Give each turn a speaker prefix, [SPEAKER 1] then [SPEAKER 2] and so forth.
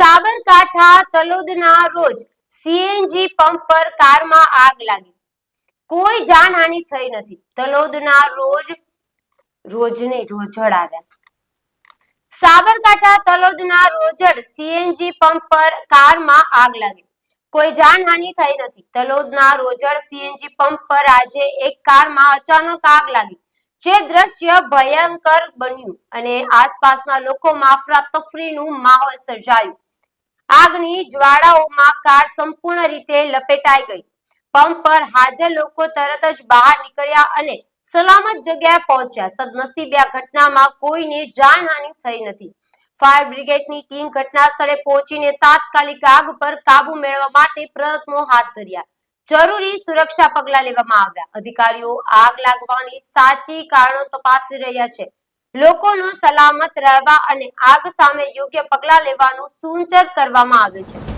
[SPEAKER 1] સાબરકાંઠા તલોદના રોજ CNG pump પર કારમાં આગ લાગી. કોઈ જાનહાનિ થઈ નથી. તલોદના રોજ રોજને રોજડ આવ્યા. સાબરકાંઠા તલોદના રોજડ સીએનજી પંપ પર કારમાં આગ લાગી. કોઈ જાનહાનિ થઈ નથી. તલોદના રોજડ સીએનજી પંપ પર આજે એક કારમાં અચાનક આગ લાગી, જે દ્રશ્ય ભયંકર બન્યું અને આસપાસના લોકોમાં અફરાતફરીનું માહોલ સર્જાયું. આગની જ્વાળાઓમાં કાર સંપૂર્ણ રીતે લપેટાઈ ગઈ. પંપ પર હાજર લોકો તરત જ બહાર નીકળ્યા અને સલામત જગ્યાએ પહોંચ્યા. સદનસીબે આ ઘટનામાં કોઈને જાનહાનિ થઈ નથી. ફાયર બ્રિગેડની ટીમ ઘટના સ્થળે પહોંચીને તાત્કાલિક આગ પર કાબુ મેળવવા માટે પ્રયત્નો હાથ ધર્યા. જરૂરી સુરક્ષા પગલાં લેવામાં આવ્યા. અધિકારીઓ આગ લાગવાની સાચી કારણો તપાસી રહ્યા છે. લોકોનું સલામત રહેવા અને આગ સામે યોગ્ય પગલાં લેવાનું સૂચન કરવામાં આવ્યું છે.